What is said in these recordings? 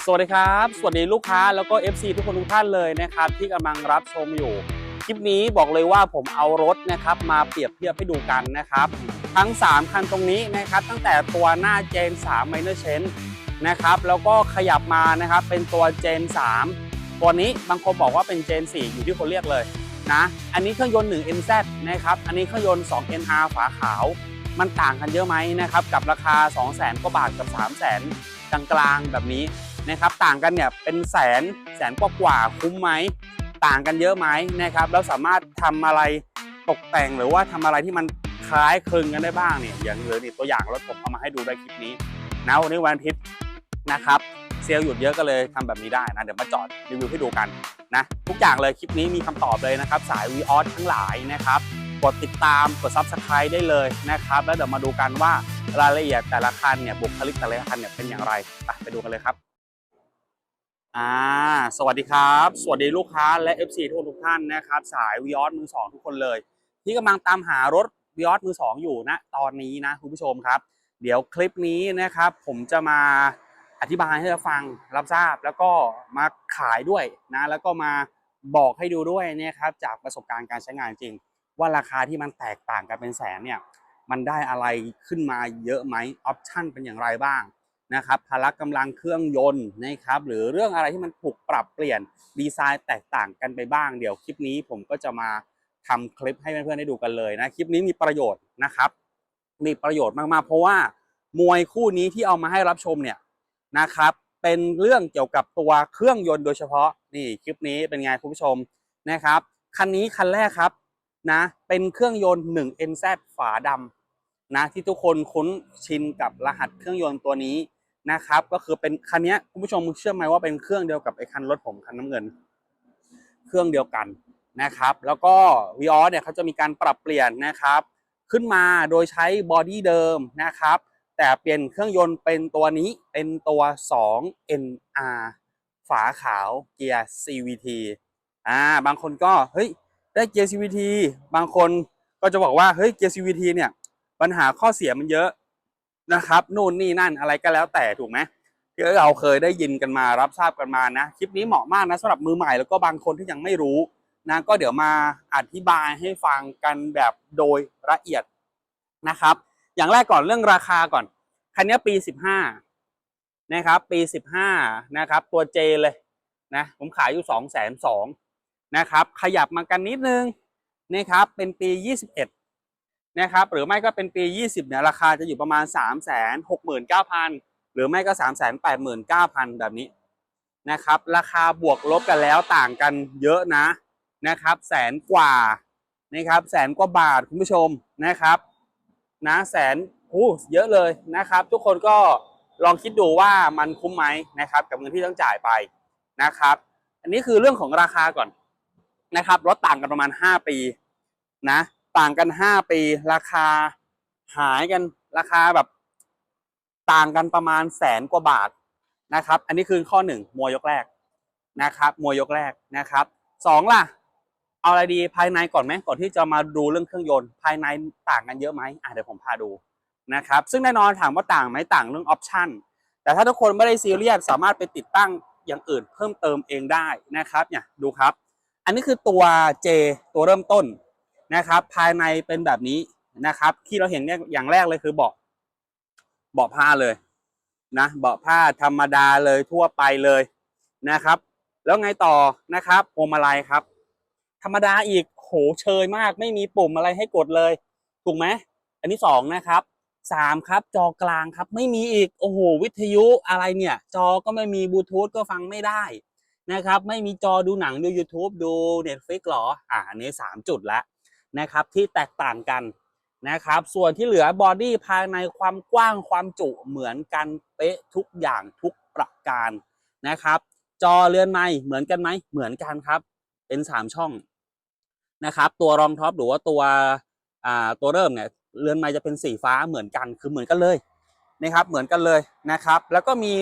สวัสดีครับ สวัสดีลูกค้าแล้วก็ FC ทุกคนทุกท่านเลยนะครับ ที่กำลังรับชมอยู่ คลิปนี้บอกเลยว่าผมเอารถนะครับมาเปรียบเทียบให้ดูกันนะครับ ทั้ง 3 คันตรงนี้นะครับตั้งแต่ตัวหน้า Gen 3 Minor Change นะครับแล้วก็ขยับมานะครับเป็นตัว Gen 3 ตัวนี้บางคนบอกว่าเป็น Gen 4 อยู่ที่คนเรียกเลยนะอันนี้เครื่องยนต์ 1 NZ นะครับอันนี้เครื่องยนต์2 NR ฝาขาว มันต่างกันเยอะไหมนะครับกับราคา 2 0 0 0 0 0กว่าบาทกับ 3 0 0 0 0 0กลางๆแบบนี้ นะครับ ต่างกันเนี่ยเป็นแสนแสนกว่ากว่าคุ้มไหมต่างกันเยอะไหมนะครับ แล้วสามารถทำอะไรตกแต่งหรือว่าทำอะไรที่มันคล้ายคลึงกันได้บ้างเนี่ยอย่างเลยนี่ตัวอย่างรถผมเอามาให้ดูได้คลิปนี้นะวันนี้วันอาทิตย์นะครับเซลล์หยุดเยอะก็เลยทำแบบนี้ได้นะเดี๋ยวมาจอดรีวิวให้ดูกันนะทุกอย่างเลยคลิปนี้มีคำตอบเลยนะครับ สายวีออสทั้งหลายนะครับกดติดตามกด Subscribe ได้เลยนะครับ แล้วเดี๋ยวมาดูกันว่ารายละเอียดแต่ละคันเนี่ยบุคลิกแต่ละคันเนี่ยเป็นอย่างไรไปไปดูกันเลยครับ อ่าสวัสดีครับ สวัสดีลูกค้าและ FC ทุกทุกท่านนะครับ สายวิออสมือสองทุกคนเลย ที่กำลังตามหารถวิออสมือสองอยู่นะตอนนี้นะคุณผู้ชมครับ เดี๋ยวคลิปนี้นะครับ ผมจะมาอธิบายให้เราฟังรับทราบแล้วก็มาขายด้วยนะแล้วก็มาบอกให้ดูด้วยนะครับจากประสบการณ์การใช้งานจริง ว่าราคาที่มันแตกต่างกันเป็นแสนเนี่ยมันได้อะไรขึ้นมาเยอะไหมออปชั่นเป็นอย่างไรบ้าง นะครับพละกำลังเครื่องยนต์นะครับหรือเรื่องอะไรที่มันถูกปรับเปลี่ยนดีไซน์แตกต่างกันไปบ้างเดี๋ยวคลิปนี้ผมก็จะมาทำคลิปให้เพื่อนๆได้ดูกันเลยนะคลิปนี้มีประโยชน์นะครับ มีประโยชน์มากๆ เพราะว่ามวยคู่นี้ที่เอามาให้รับชมเนี่ยนะครับเป็นเรื่องเกี่ยวกับตัวเครื่องยนต์โดยเฉพาะนี่คลิปนี้เป็นไงคุณผู้ชมนะครับคันนี้คันแรกครับนะเป็นเครื่องยนต์ 1 NZ ฝาดำนะที่ทุกคนคุ้นชินกับรหัสเครื่องยนต์ตัวนี้ นะครับ ก็คือเป็นคันนี้คุณผู้ชมเชื่อไหมว่าเป็นเครื่องเดียวกับไอ้คันรถผมคันน้ำเงิน เครื่องเดียวกันนะครับ แล้วก็วีออเนี่ยเขาจะมีการปรับเปลี่ยนนะครับ ขึ้นมาโดยใช้บอดี้เดิมนะครับ แต่เปลี่ยนเครื่องยนต์เป็นตัวนี้เป็นตัว 2 NR ฝาขาวเกียร์ CVT อ่าบางคนก็เฮ้ยได้เกียร์ CVT บางคนก็จะบอกว่าเฮ้ยเกียร์ CVT เนี่ยปัญหาข้อเสียมันเยอะ นะครับนู่นนี่นั่นอะไรก็แล้วแต่ถูกไหมที่เราเคยได้ยินกันมารับทราบกันมานะคลิปนี้เหมาะมากนะสำหรับมือใหม่แล้วก็บางคนที่ยังไม่รู้นะก็เดี๋ยวมาอธิบายให้ฟังกันแบบโดยละเอียดนะครับ อย่างแรกก่อนเรื่องราคาก่อนคันนี้ปี 15นะครับปี 15นะครับตัว J เลยนะผมขายอยู่ 2 2 0 0 0นะครับขยับมากันนิดนึงนะครับเป็นปี 21 นะครับหรือไม่ก็เป็นปี 20เนี่ยราคาจะอยู่ประมาณ 3 6 9 0 0 0 หรือไม่ก็ 3 8 9 0 0 0 แบบนี้นะครับราคาบวกลบกันแล้วต่างกันเยอะนะนะครับแสนกว่านะครับแสนกว่าบาทคุณผู้ชมนะครับนะแสนโอ้เยอะเลยนะครับ ทุกคนก็ลองคิดดูว่ามันคุ้มไหมนะครับกับเงินที่ต้องจ่ายไปนะครับ อันนี้คือเรื่องของราคาก่อนนะครับรถต่างกันประมาณ 5 ปีนะ ต่างกัน5ปี ราคาหายกันราคาแบบ ต่างกันประมาณแสนกว่าบาทนะครับ อันนี้คือข้อหนึ่งมวยยกแรกนะครับมวยยกแรกนะครับสองล่ะ เอาอะไรดีภายในก่อนไหมก่อนที่จะมาดูเรื่องเครื่องยนต์ ภายในต่างกันเยอะไหมอะเดี๋ยวผมพาดูนะครับ ซึ่งแน่นอนถามว่าต่างไหมต่างเรื่องออปชั่นแต่ถ้าทุกคนไม่ได้ซีเรียสสามารถไปติดตั้งอย่างอื่นเพิ่มเติมเองได้นะครับเนี่ยดูครับ อันนี้คือตัว J ตัวเริ่มต้น นะครับ ภายในเป็นแบบนี้นะครับ ที่เราเห็นเนี่ยอย่างแรกเลยคือเบาะเบาะผ้าเลยนะเบาะผ้าธรรมดาเลยทั่วไปเลยนะครับ แล้วไงต่อนะครับพวงมาลัยครับ ธรรมดาอีกโหเชยมากไม่มีปุ่มอะไรให้กดเลยถูกไหมอันที่สองนะครับสามครับจอกลางครับ ไม่มีอีกโอ้โหวิทยุอะไรเนี่ย จอก็ไม่มีบลูทูธก็ฟังไม่ได้นะครับ ไม่มีจอดูหนังดู YouTube ดู Netflix หรออ่าอันนี้ 3 จุดล้ว นะครับที่แตกต่างกันนะครับ ส่วนที่เหลือบอดี้ภายในความกว้างความจุเหมือนกันเป๊ะทุกอย่างทุกประการนะครับ จอเรือนไม้เหมือนกันไหมเหมือนกันครับ เป็น 3 ช่องนะครับ ตัวรองท็อปหรือว่าตัวอ่าตัวเริ่มเนี่ยเรือนไม้จะเป็นสีฟ้าเหมือนกันคือเหมือนกันเลยนะครับ เหมือนกันเลยนะครับ แล้วก็มี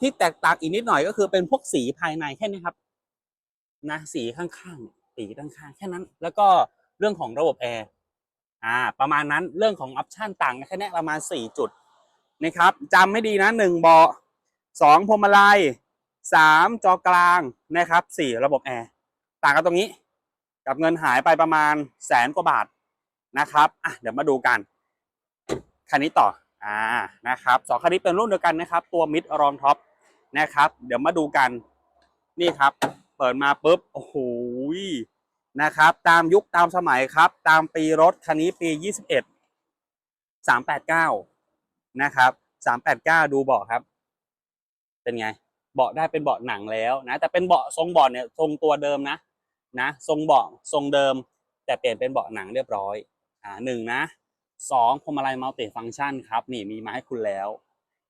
ที่แตกต่างอีกนิดหน่อยก็คือเป็นพวกสีภายในแค่นี้ครับนะสีข้างๆสีข้างๆแค่นั้นแล้วก็ เรื่องของระบบแอร์อ่าประมาณนั้นเรื่องของออปชันต่างแค่นี้ประมาณ 4 จุดนะครับจำไม่ดีนะ1เบาะสองพวงมาลัยสามจอกลางนะครับสี่ระบบแอร์ต่างกันตรงนี้ กับเงินหายไปประมาณแสนกว่าบาทนะครับอะเดี๋ยวมาดูกันคันนี้ต่ออ่านะครับสองคันนี้เป็นรุ่นเดียวกันนะครับ ตัวมิดรองท็อปนะครับ เดี๋ยวมาดูกันนี่ครับ เปิดมาปุ๊บโอ้โห นะครับ ตามยุคตามสมัยครับ ตามปีรถคันนี้ปี 21 389 นะครับ 389 ดูเบาะครับ เป็นไง เบาะได้เป็นเบาะหนังแล้วนะ แต่เป็นเบาะทรงเบาะเนี่ยทรงตัวเดิมนะ นะ ทรงเบาะทรงเดิม แต่เปลี่ยนเป็นเบาะหนังเรียบร้อย อ่าหนึ่งนะสองพวงมาลัยมัลติฟังก์ชันครับ นี่มีมาให้คุณแล้ว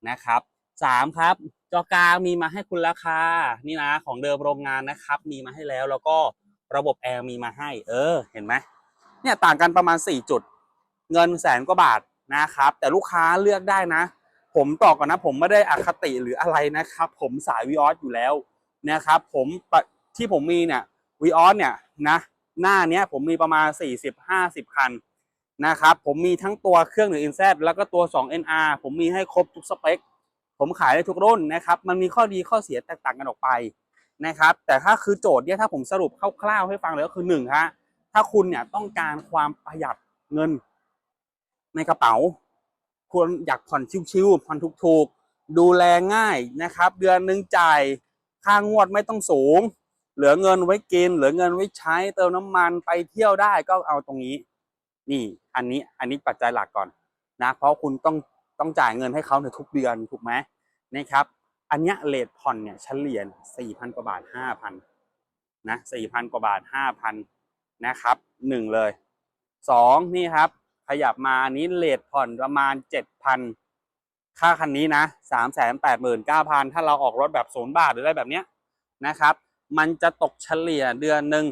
นะครับสามครับ จอกลางมีมาให้คุณแล้วค่ะนี่นะของเดิมโรงงานนะครับ มีมาให้แล้วแล้วก็ ระบบแอร์มีมาให้ เออ เห็นไหมเนี่ยต่างกันประมาณ 4 จุด เงินแสนกว่าบาทนะครับ แต่ลูกค้าเลือกได้นะ ผมตอกก่อนนะ ผมไม่ได้อคติหรืออะไรนะครับ ผมสายวีออสอยู่แล้วนะครับ ผมที่ผมมีเนี่ยวีออสเนี่ยนะ หน้าเนี้ยผมมีประมาณ 40-50 คันนะครับ ผมมีทั้งตัวเครื่องหรือ InZ แล้วก็ตัว 2NR ผมมีให้ครบทุกสเปค ผมขายได้ทุกรุ่นนะครับ มันมีข้อดีข้อเสียแตกต่างกันออกไป นะครับ แต่ถ้าคือโจทย์เนี่ยถ้าผมสรุปคร่าวๆให้ฟังเลยก็คือหนึ่งฮะถ้าคุณเนี่ยต้องการความประหยัดเงินในกระเป๋าควรอยากผ่อนชิวๆผ่อนถูกๆ ดูแลง่ายนะครับ เดือนหนึ่งจ่ายค่างวดไม่ต้องสูง เหลือเงินไว้กิน เหลือเงินไว้ใช้เติมน้ำมันไปเที่ยวได้ก็เอาตรงนี้ นี่อันนี้อันนี้ปัจจัยหลักก่อนนะ เพราะคุณต้องต้องจ่ายเงินให้เขาในทุกเดือนถูกไหมนะครับ อันเนี้ยเลทผ่อนเนี่ยเฉลี่ยสี่พันกว่าบาทห้าพันนะสี่พันกว่าบาทห้าพันนะครับหนึ่งเลยสองนี่ครับขยับมานี้เลทผ่อนประมาณเจ็ดพันค่าคันนี้นะสามแสนแปดหมื่นเก้าพันถ้าเราออกรถแบบศูนย์บาทหรืออะไรแบบเนี้ยนะครับ มันจะตกเฉลี่ยเดือนหนึ่ง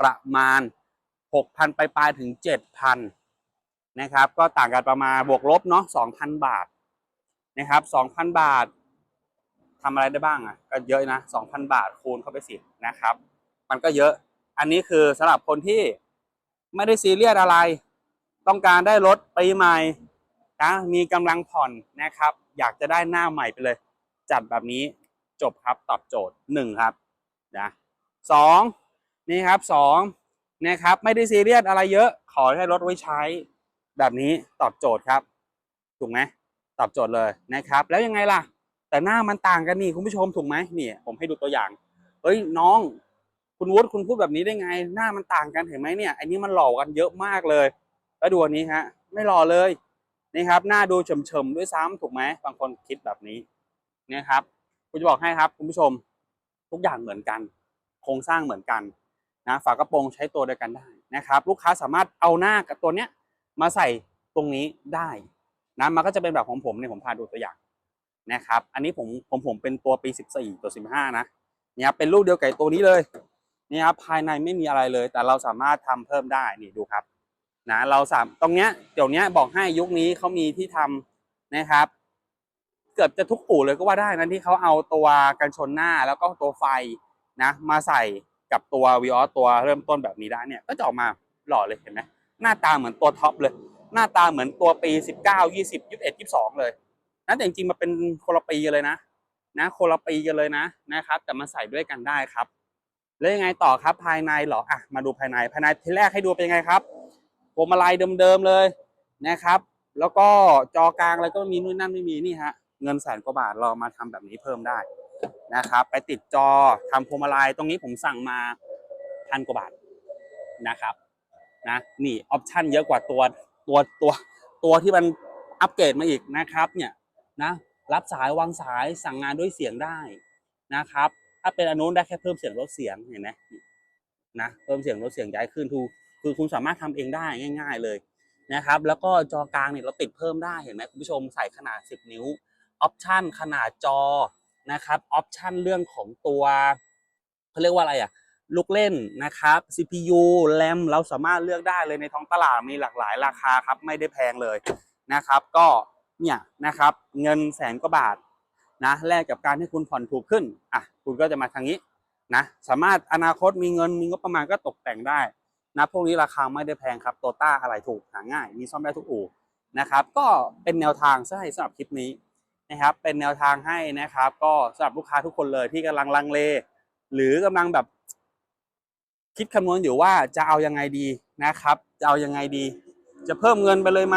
ประมาณหกพันไปปลายถึงเจ็ดพันนะครับ ก็ต่างกันประมาณบวกลบเนาะสองพันบาทนะครับสองพันบาท ทำอะไรได้บ้างอะก็เยอะนะสองพันบาทคูณเข้าไปสินะครับ มันก็เยอะอันนี้คือสำหรับคนที่ไม่ได้ซีเรียสอะไร ต้องการได้รถปีใหม่นะมีกำลังผ่อนนะครับ อยากจะได้หน้าใหม่ไปเลย จัดแบบนี้จบครับตอบโจทย์หนึ่งครับนะสองนี่ครับสองนะครับไม่ได้ซีเรียสอะไรเยอะ ขอให้รถไว้ใช้ แบบนี้ตอบโจทย์ครับ ถูกไหมตอบโจทย์เลยนะครับ แล้วยังไงล่ะ แต่หน้ามันต่างกันนี่คุณผู้ชมถูกไหมนี่ผมให้ดูตัวอย่างเฮ้ยน้อง คุณวุฒิคุณพูดแบบนี้ได้ไง หน้ามันต่างกันเห็นไหมเนี่ยอันนี้มันหล่อกันเยอะมากเลย แล้วดูอันนี้ฮะ ไม่หล่อเลยนี่ครับ หน้าดูเฉมๆด้วยซ้ำถูกไหมบางคนคิดแบบนี้นะครับคุณจะบอกให้ครับคุณผู้ชมทุกอย่างเหมือนกัน โครงสร้างเหมือนกันนะฝากระโปรงใช้ตัวเดียวกันได้นะครับ ลูกค้าสามารถเอาหน้ากับตัวเนี้ยมาใส่ตรงนี้ได้นะมันก็จะเป็นแบบของผมเนี่ยผมพาดูตัวอย่าง นะครับ อันนี้ผมผมผมเป็นตัวปี 14 ตัว 15 นะเนี่ยเป็นรูปเดียวกับตัวนี้เลยเนี่ยครับภายในไม่มีอะไรเลย แต่เราสามารถทำเพิ่มได้นี่ดูครับนะเราสามตรงเนี้ยเดี๋ยวนี้บอกให้ยุคนี้เขามีที่ทำนะครับ เกือบจะทุกอู่เลยก็ว่าได้นะที่เขาเอาตัวกันชนหน้าแล้วก็ตัวไฟนะมาใส่กับตัววีออตัวเริ่มต้นแบบนี้ได้เนี่ยก็จะออกมาหล่อเลยเห็นไหมหน้าตาเหมือนตัวท็อปเลย หน้าตาเหมือนตัวปี 19 20 21 22 เลย นะแต่จริงๆมาเป็นคนละปีกันเลยนะ นะคนละปีกันเลยนะนะครับ แต่มาใส่ด้วยกันได้ครับ แล้วยังไงต่อครับภายในเหรออะมาดูภายในภายในทีแรกให้ดูเป็นยังไงครับพวงมาลัยเดิมๆเลยนะครับ แล้วก็จอกลางอะไรก็มีนู่นนั่นไม่มีนี่ฮะเงินแสนกว่าบาทเรามาทำแบบนี้เพิ่มได้นะครับ ไปติดจอทำพวงมาลัยตรงนี้ผมสั่งมาพันกว่าบาทนะครับนะนี่ออปชั่นเยอะกว่าตัวตัวตัวตัวที่มันอัปเกรดมาอีกนะครับเนี่ย นะรับสายวางสายสั่งงานด้วยเสียงได้นะครับ ถ้าเป็นอนุนได้แค่เพิ่มเสียงลดเสียงเห็นไหมนะเพิ่มเสียงลดเสียงย้ายขึ้นทูคือคุณสามารถทำเองได้ง่าย ๆเลยนะครับ แล้วก็จอกลางเนี่ยเราติดเพิ่มได้เห็นไหมคุณผู้ชมใส่ขนาด 10 นิ้วออปชันขนาดจอนะครับออปชันเรื่องของตัวเขาเรียกว่าอะไรอะลูกเล่นนะครับ CPU แรมเราสามารถเลือกได้เลยในท้องตลาดมีหลากหลายราคาครับไม่ได้แพงเลยนะครับ ก็ เนี่ยนะครับเงินแสนกว่าบาทนะแลกกับการที่คุณผ่อนถูกขึ้นอะคุณก็จะมาทางนี้นะสามารถอนาคตมีเงินมีงบประมาณก็ตกแต่งได้นะพวกนี้ราคาไม่ได้แพงครับโตต้าอะไรถูกหาง่าย มีซ่อมได้ทุกอู่นะครับ ก็เป็นแนวทางใช่สำหรับคลิปนี้นะครับ เป็นแนวทางให้นะครับ ก็สำหรับลูกค้าทุกคนเลยที่กำลังลังเล หรือกำลังแบบ คิดคำนวณอยู่ว่าจะเอายังไงดีนะครับ จะเอายังไงดี จะเพิ่มเงินไปเลยไหม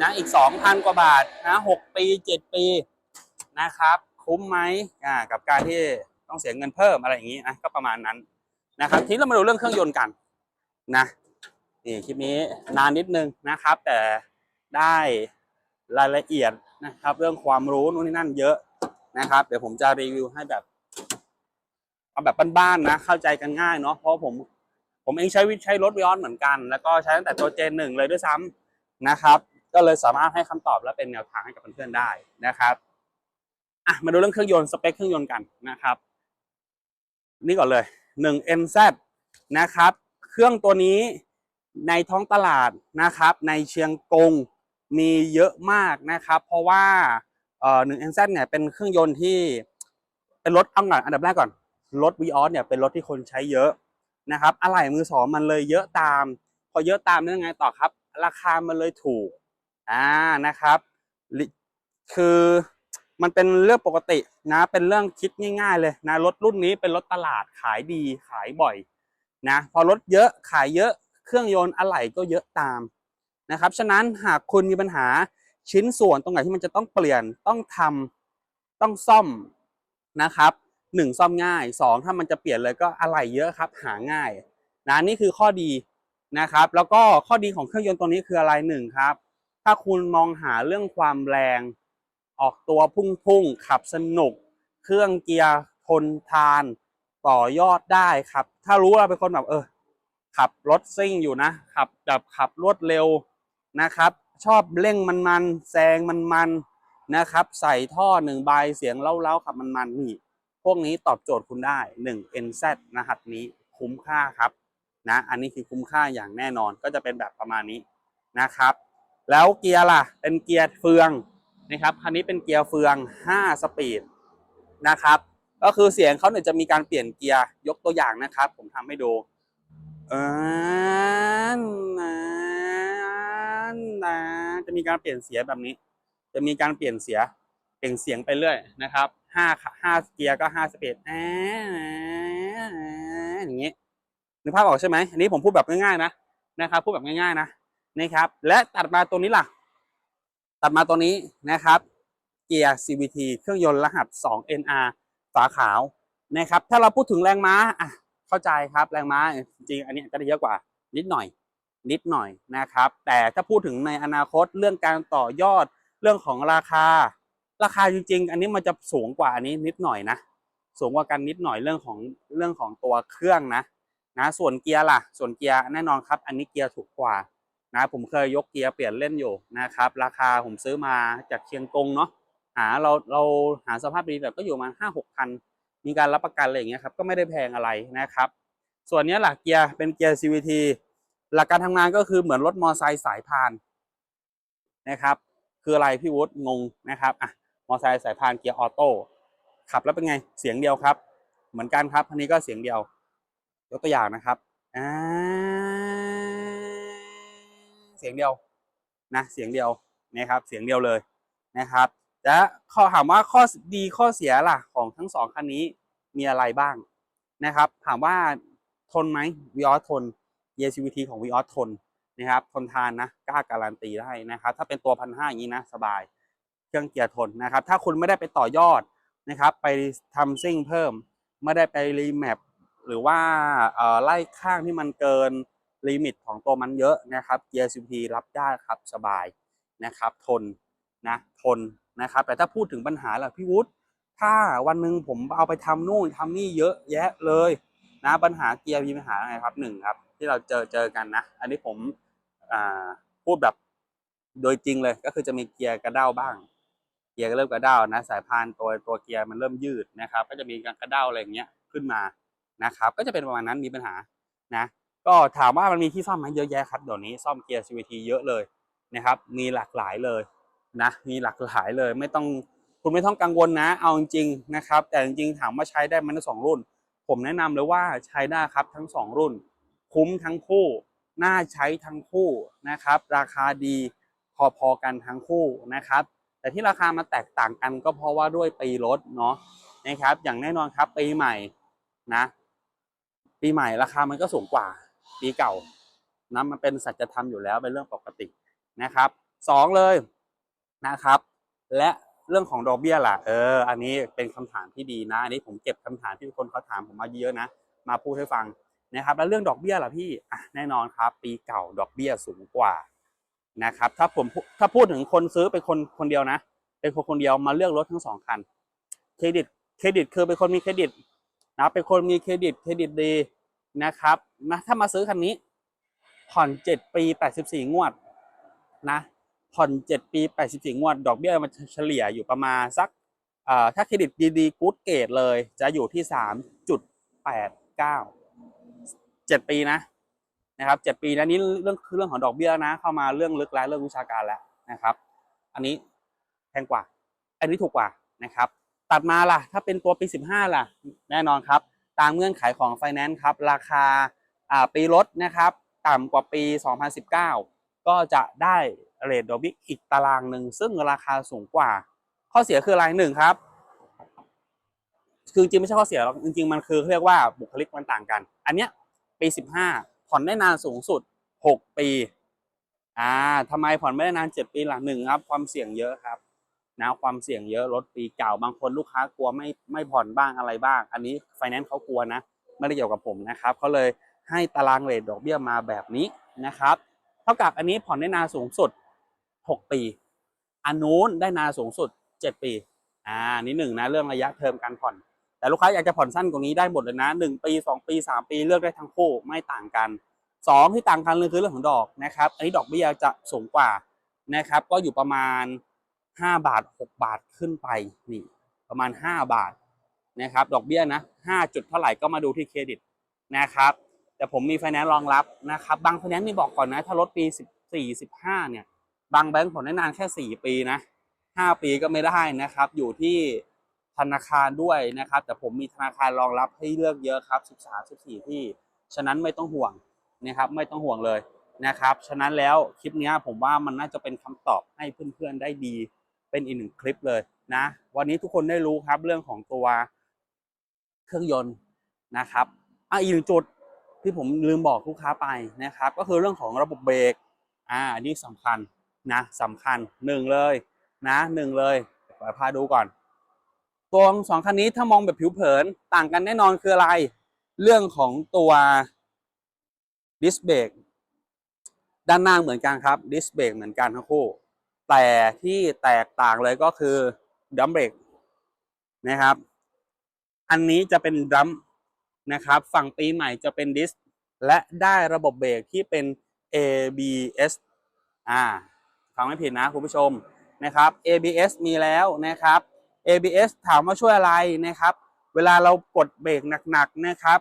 นะอีกสองพันกว่าบาทนะหกปีเจ็ดปีนะครับ คุ้มไหมอ่ากับการที่ต้องเสียเงินเพิ่มอะไรอย่างนี้นะก็ประมาณนั้นนะครับ ทีนี้เรามาดูเรื่องเครื่องยนต์กันนะนี่คลิปนี้นานนิดนึงนะครับ แต่ได้รายละเอียดนะครับ เรื่องความรู้นู่นนี่นั่นเยอะนะครับ เดี๋ยวผมจะรีวิวให้แบบเอาแบบบ้านๆนะ เข้าใจกันง่ายเนาะเพราะผมผมเองใช้วิใช้รถวิออนเหมือนกัน แล้วก็ใช้ตั้งแต่ตัวเจนหนึ่งเลยด้วยซ้ำนะครับ ก็เลยสามารถให้คำตอบและเป็นแนวทางให้กับเพื่อนๆได้นะครับอะมาดูเรื่องเครื่องยนต์สเปคเครื่องยนต์กันนะครับ นี่ก่อนเลยหนึ่ง NZ นะครับ เครื่องตัวนี้ในท้องตลาดนะครับ ในเชียงกงมีเยอะมากนะครับ เพราะว่าเอ่อหนึ่ง NZ เนี่ยเป็นเครื่องยนต์ที่เป็นรถเอาก่อนอันดับแรกก่อนรถวีออสเนี่ยเป็นรถที่คนใช้เยอะนะครับอะไหล่มือสองมันเลยเยอะตาม พอเยอะตามนี่ยังไงต่อครับ ราคามันเลยถูก อ่านะครับ คือมันเป็นเรื่องปกตินะ เป็นเรื่องคิดง่าย ๆ เลยนะรถรุ่นนี้เป็นรถตลาดขายดีขายบ่อยนะพอรถเยอะขายเยอะเครื่องยนต์อะไหล่ก็เยอะตามนะครับฉะนั้นหากคุณมีปัญหาชิ้นส่วนตรงไหนที่มันจะต้องเปลี่ยนต้องทำต้องซ่อมนะครับหนึ่งซ่อมง่ายสองถ้ามันจะเปลี่ยนเลยก็อะไหล่เยอะครับหาง่ายนะนี่คือข้อดีนะครับ แล้วก็ข้อดีของเครื่องยนต์ตัวนี้คืออะไรหนึ่งครับ ถ้าคุณมองหาเรื่องความแรง ออกตัวพุ่งๆขับสนุก เครื่องเกียร์ทนทาน ต่อยอดได้ครับ ถ้ารู้เราเป็นคนแบบเออ ขับรถซิ่งอยู่นะ ขับแบบขับรวดเร็วนะครับ ชอบเร่งมันๆแซงมันๆนะครับ ใส่ท่อหนึ่งใบเสียงเล้าๆขับมันๆนี่พวกนี้ตอบโจทย์คุณได้ 1 NZ นะครับนี้คุ้มค่าครับนะอันนี้คือคุ้มค่าอย่างแน่นอนก็จะเป็นแบบประมาณนี้นะครับ แล้วเกียร์ล่ะ เป็นเกียร์เฟืองนะครับคันนี้เป็นเกียร์เฟือง 5 สปีดนะครับ ก็คือเสียงเขาเนี่ยจะมีการเปลี่ยนเกียร์ยกตัวอย่างนะครับ ผมทำให้ดูเออนะนะจะมีการเปลี่ยนเสียงแบบนี้ จะมีการเปลี่ยนเสียงเปล่งเสียงไปเรื่อยนะครับห้าห้าเกียร์ก็ห้าสปีดอ่าอย่างนี้นึกภาพออกใช่ไหมอันนี้ผมพูดแบบง่ายๆนะนะครับพูดแบบง่ายๆนะ นะครับ และตัดมาตัวนี้ล่ะ ตัดมาตัวนี้นะครับ เกียร์ CVT เครื่องยนต์รหัส 2NR ฝาขาวนะครับ ถ้าเราพูดถึงแรงม้าอะเข้าใจครับแรงม้าจริงอันนี้ก็จะเยอะกว่านิดหน่อย นิดหน่อยนะครับ แต่ถ้าพูดถึงในอนาคตเรื่องการต่อยอดเรื่องของราคา ราคาจริง ๆ อันนี้มันจะสูงกว่าอันนี้นิดหน่อยนะสูงกว่ากันนิดหน่อยเรื่องของเรื่องของตัวเครื่องนะนะส่วนเกียร์ล่ะ ส่วนเกียร์แน่นอนครับ อันนี้เกียร์ถูกกว่า นะผมเคยยกเกียร์เปลี่ยนเล่นอยู่นะครับ ราคาผมซื้อมาจากเชียงกงเนาะหาเราเราหาสภาพดีแบบก็อยู่มาห้าหกพันมีการรับประกันอะไรอย่างเงี้ยครับก็ไม่ได้แพงอะไรนะครับ ส่วนนี้หลักเกียร์เป็นเกียร์ CVT หลักการทำงานก็คือเหมือนรถมอไซค์สายพานนะครับ คืออะไรพี่วุฒิงงนะครับอะมอไซค์สายพานเกียร์ออโต้ขับแล้วเป็นไงเสียงเดียวครับ เหมือนกันครับอันนี้ก็เสียงเดียวยกตัวอย่างนะครับอ่า เสียงเดียวนะเสียงเดียวนะครับเสียงเดียวเลยนะครับ และข้อถามว่าข้อดีข้อเสียล่ะของทั้งสองคันนี้มีอะไรบ้างนะครับ ถามว่าทนไหมวิออสทน ECVT ของวิออสทนนะครับทนทานนะกล้าการันตีได้นะครับถ้าเป็นตัวพันห้าอย่างนี้นะสบายเครื่องเกียร์ทนนะครับ ถ้าคุณไม่ได้ไปต่อยอดนะครับ ไปทำซิ่งเพิ่ม ไม่ได้ไปรีแมปหรือว่าเออไล่ข้างที่มันเกิน ลิมิตของตัวมันเยอะนะครับเกียร์ CVT รับได้ครับสบายนะครับทนนะทนนะครับแต่ถ้าพูดถึงปัญหาล่ะพี่วุฒิถ้าวันหนึ่งผมเอาไปทำนู่นทำนี่เยอะแยะเลยนะปัญหาเกียร์มีปัญหาอะไรครับหนึ่งครับที่เราเจอเจอกันนะ อันนี้ผมพูดแบบโดยจริงเลยก็คือจะมีเกียร์กระเด้าบ้าง เกียร์ก็เริ่มกระเด้านะสายพานตัวตัวเกียร์มันเริ่มยืดนะครับ ก็จะมีการกระเด้าอะไรอย่างเงี้ยขึ้นมานะครับ ก็จะเป็นประมาณนั้นมีปัญหานะ ก็ถามว่ามันมีที่ซ่อมไหมเยอะแยะครับเดี๋ยวนี้ซ่อมเกียร์ CVT เยอะเลยนะครับ มีหลากหลายเลยนะ มีหลากหลายเลยไม่ต้องคุณไม่ต้องกังวลนะ เอาจริงนะครับ แต่จริงๆถามว่าใช้ได้ไหมันทั้งสองรุ่น ผมแนะนำเลยว่าใช้ได้ครับทั้งสองรุ่น คุ้มทั้งคู่ น่าใช้ทั้งคู่นะครับ ราคาดีพอๆกันทั้งคู่นะครับ แต่ที่ราคามันแตกต่างกันก็เพราะว่าด้วยปีรถเนาะนะครับ อย่างแน่นอนครับปีใหม่นะ ปีใหม่ราคามันก็สูงกว่า ปีเก่านะมันเป็นสัจธรรมอยู่แล้วเป็นเรื่องปกตินะครับสองเลยนะครับ และเรื่องของดอกเบี้ยล่ะเออ อันนี้เป็นคำถามที่ดีนะอันนี้ผมเก็บคำถามที่คนเขาถามผมมาเยอะนะ มาพูดให้ฟังนะครับ แล้วเรื่องดอกเบี้ยล่ะพี่อะแน่นอนครับ ปีเก่าดอกเบี้ยสูงกว่านะครับ ถ้าผมถ้าพูดถึงคนซื้อเป็นคนคนเดียวนะ เป็นคนคนเดียวมาเลือกรถทั้งสองคันเครดิตเครดิตคือเป็นคนมีเครดิตนะเป็นคนมีเครดิตเครดิตดี นะครับนะถ้ามาซื้อคันนี้ ผ่อนเจ็ดปีแปดสิบสี่งวดนะ ผ่อนเจ็ดปีแปดสิบสี่งวด ดอกเบี้ยมันเฉลี่ยอยู่ประมาณสักถ้าเครดิตดีๆกู๊ดเกรดเลย จะอยู่ที่สามจุดแปดเก้าเจ็ดปีนะนะครับเจ็ดปีแล้วนี้เรื่องคือเรื่องของดอกเบี้ยนะ เข้ามาเรื่องลึกแล้วเรื่องวิชาการแล้วนะครับ อันนี้แพงกว่า อันนี้ถูกกว่านะครับ ตัดมาล่ะ ถ้าเป็นตัวปี15ล่ะ แน่นอนครับ ตามเงื่อนไขของไฟแนนซ์ครับ ราคาปีรถนะครับ ต่ำกว่าปี 2019 ก็จะได้เรทดอกเบี้ยอีกตารางหนึ่ง ซึ่งราคาสูงกว่า ข้อเสียคืออะไรหนึ่งครับ คือจริงไม่ใช่ข้อเสียหรอกจริงๆ มันคือเรียกว่าบุคลิกมันต่างกัน อันเนี้ยปี 15 ผ่อนได้นานสูงสุด 6 ปี อ่าทำไมผ่อนไม่ได้นาน 7 ปีหลังหนึ่งครับ ความเสี่ยงเยอะครับ นะความเสี่ยงเยอะรถปีเก่าบางคนลูกค้ากลัวไม่ไม่ผ่อนบ้างอะไรบ้าง อันนี้ไฟแนนซ์เขากลัวนะไม่ได้เกี่ยวกับผมนะครับเขาเลยให้ตารางเรทดอกเบี้ยมาแบบนี้นะครับ เท่ากับอันนี้ผ่อนได้นานสูงสุด 6 ปี อันนู้นได้นานสูงสุด 7 ปีอ่านี่หนึ่งนะเรื่องระยะเทอมการผ่อน แต่ลูกค้าอยากจะผ่อนสั้นกว่านี้ได้หมดเลยนะหนึ่งปีสองปีสามปีเลือกได้ทั้งคู่ไม่ต่างกันสองที่ต่างกันเลยคือเรื่องของดอกนะครับ อันนี้ดอกเบี้ยจะสูงกว่านะครับ ก็อยู่ประมาณ 5บาท6บาทขึ้นไปนี่ประมาณ5บาทนะครับ ดอกเบี้ยนะ5จุดเท่าไหร่ก็มาดูที่เครดิตนะครับ แต่ผมมีไฟแนนซ์รองรับนะครับ บางไฟแนนซ์นี่บอกก่อนนะ ถ้ารถปี14 15เนี่ยบางแบงก์ผ่อนได้นานแค่4ปีนะ5ปีก็ไม่ได้นะครับ อยู่ที่ธนาคารด้วยนะครับ แต่ผมมีธนาคารรองรับให้เลือกเยอะครับ13 14ที่ ฉะนั้นไม่ต้องห่วงนะครับ ไม่ต้องห่วงเลยนะครับ ฉะนั้นแล้วคลิปนี้ผมว่ามันน่าจะเป็นคำตอบให้เพื่อนๆได้ดี เป็นอีกหนึ่งคลิปเลยนะ วันนี้ทุกคนได้รู้ครับเรื่องของตัวเครื่องยนต์นะครับอะอีกหนึ่งจุดที่ผมลืมบอกลูกค้าไปนะครับ ก็คือเรื่องของระบบเบรกอ่าอันนี้สำคัญนะสำคัญหนึ่งเลยนะหนึ่งเลยเดี๋ยวพาดูก่อน ตัวสองคันนี้ถ้ามองแบบผิวเผินต่างกันแน่นอนคืออะไร เรื่องของตัวดิสเบรกด้านหน้าเหมือนกันครับดิสเบรกเหมือนกันทั้งคู่ แต่ที่แตกต่างเลยก็คือดัมเบรกนะครับ อันนี้จะเป็นดัมนะครับ ฝั่งปีใหม่จะเป็นดิสและได้ระบบเบรกที่เป็น ABS อ่าฟังไม่ผิดนะคุณผู้ชมนะครับ ABS มีแล้วนะครับ ABS ถามว่าช่วยอะไรนะครับ เวลาเรากดเบรกหนักๆนะครับ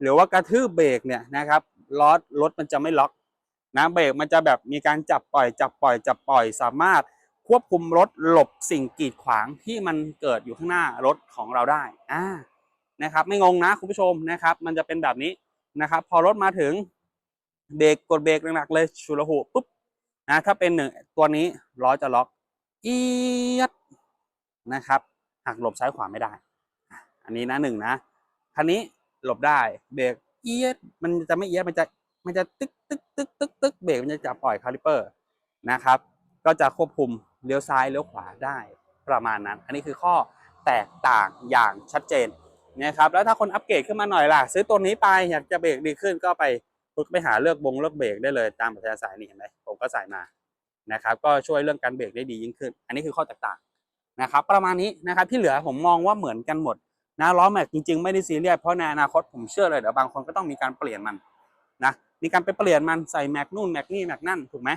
หรือว่ากระทืบเบรกเนี่ยนะครับล้อรถมันจะไม่ล็อก นะเบรกมันจะแบบมีการจับปล่อยจับปล่อยจับปล่อย สามารถควบคุมรถหลบสิ่งกีดขวางที่มันเกิดอยู่ข้างหน้ารถของเราได้อ่านะครับไม่งงนะคุณผู้ชมนะครับ มันจะเป็นแบบนี้นะครับ พอรถมาถึงเบรกกดเบรกหนักๆเลยชุลหูปุ๊บนะถ้าเป็นหนึ่งตัวนี้ล้อจะล็อกเอียดนะครับหักหลบซ้ายขวาไม่ได้ อันนี้นะหนึ่งนะคันนี้หลบได้เบรกเอียดมันจะไม่เอียดมันจะ มันจะตึกตึกตึกตึกตึกเบรกมันจะจับปล่อยคาลิเปอร์นะครับ ก็จะควบคุมเลี้ยวซ้ายเลี้ยวขวาได้ประมาณนั้น อันนี้คือข้อแตกต่างอย่างชัดเจนนะครับแล้วถ้าคนอัปเกรดขึ้นมาหน่อยล่ะ ซื้อตัวนี้ไปอยากจะเบรกดีขึ้นก็ไปไปหาเลือกบงเลือกเบรกได้เลยตามปัจจัยสายนี่เห็นไหมผมก็ใส่มานะครับก็ช่วยเรื่องการเบรกได้ดียิ่งขึ้น อันนี้คือข้อแตกต่างนะครับประมาณนี้นะครับที่เหลือผมมองว่าเหมือนกันหมดนะล้อแม็กจริงๆ ไม่ได้ซีเรียสเพราะในอนาคตผมเชื่อเลยเดี๋ยวบางคนก็ต้องมีการเปลี่ยนมันนะ มีการไปเปลี่ยนมันใส่แม็กนู่นแม็กนี่แม็กนั่นถูกไหม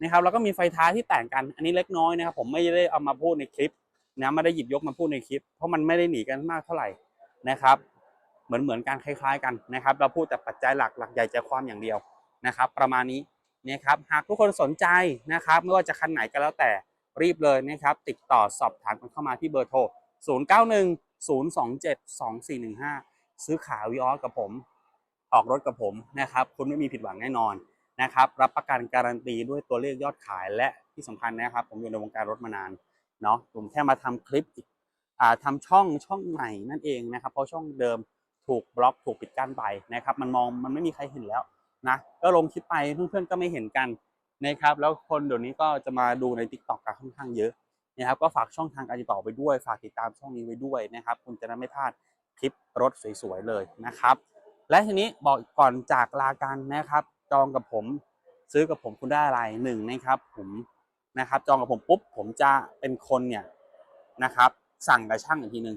นะครับแล้วก็มีไฟท้ายที่แต่งกันอันนี้เล็กน้อยนะครับผมไม่ได้เอามาพูดในคลิปนะไม่ได้หยิบยกมาพูดในคลิป เพราะมันไม่ได้หนีกันมากเท่าไหร่นะครับ เหมือนเหมือนกันคล้าย ๆ กันนะครับ เราพูดแต่ปัจจัยหลักหลักใหญ่ใจความอย่างเดียวนะครับ ประมาณนี้นะครับหากทุกคนสนใจนะครับ ไม่ว่าจะคันไหนก็แล้วแต่รีบเลยนะครับ ติดต่อสอบถามกันเข้ามาที่เบอร์โทร 091 027 2415 ซื้อขาวิออสกับผม ออกรถกับผมนะครับ คุณไม่มีผิดหวังแน่นอนนะครับ รับประกันการันตีด้วยตัวเลขยอดขายและที่สำคัญนะครับ ผมอยู่ในวงการรถมานานเนาะผมแค่มาทำคลิปอีกอ่าทำช่องช่องใหม่นั่นเองนะครับ เพราะช่องเดิมถูกบล็อกถูกปิดกั้นไปนะครับ มันมองมันไม่มีใครเห็นแล้วนะก็ลงคลิปไปเพื่อนๆก็ไม่เห็นกันนะครับ แล้วคนเดี๋ยวนี้ก็จะมาดูใน t ิ k t o k กันค่อนข้างเยอะนะครับ ก็ฝากช่องทางการติดต่อไปด้วย ฝากติดตามช่องนี้ไว้ด้วยนะครับ คุณจะได้ไม่พลาดคลิปรถสวยๆเลยนะครับ และทีนี้บอกก่อนจากลากันนะครับ จองกับผมซื้อกับผมคุณได้อะไรหนึ่งนะครับผมนะครับจองกับผมปุ๊บผมจะเป็นคนเนี่ยนะครับ สั่งกับช่างอีกทีหนึ่ง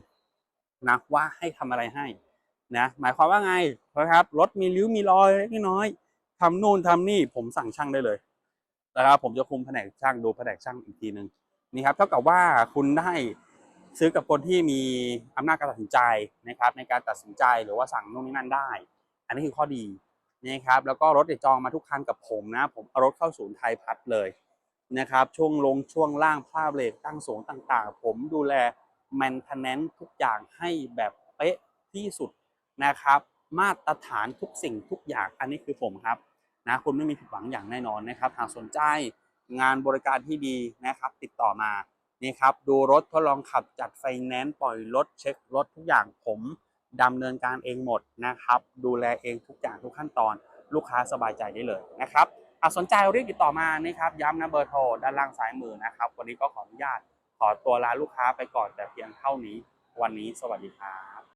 นะว่าให้ทำอะไรให้นะหมายความว่าไงนะครับรถมีริ้วมีรอยเล็กน้อยทำนู่นทำนี่ผมสั่งช่างได้เลยนะครับผมจะคุมแผนกช่างดูแผนกช่างอีกทีหนึ่งนี่ครับเท่ากับว่าคุณได้ ซื้อกับคนที่มีอำนาจการตัดสินใจนะครับในการตัดสินใจหรือว่าสั่งนู่นนี่นั่นได้ อันนี้คือข้อดีนะครับแล้วก็รถเนี่ยจองมาทุกคันกับผมนะ ผมเอารถเข้าศูนย์ไทยพัฒน์เลยนะครับช่วงลงช่วงล่างผ้าเบรกตั้งสูงต่างๆ ผมดูแล maintenance ทุกอย่างให้แบบเป๊ะที่สุดนะครับ มาตรฐานทุกสิ่งทุกอย่างอันนี้คือผมครับนะคุณไม่มีผิดหวังอย่างแน่นอนนะครับหากสนใจงานบริการที่ดีนะครับ ติดต่อมา นี่ครับดูรถทดลองขับจัดไฟแนนซ์ปล่อยรถเช็ครถทุกอย่างผมดำเนินการเองหมดนะครับ ดูแลเองทุกอย่างทุกขั้นตอน ลูกค้าสบายใจได้เลยนะครับหากสนใจรีบติดต่อมานะครับย้ำนะเบอร์โทรด้านล่างซ้ายมือนะครับ วันนี้ก็ขออนุญาตขอตัวลาลูกค้าไปก่อนแต่เพียงเท่านี้ วันนี้สวัสดีครับ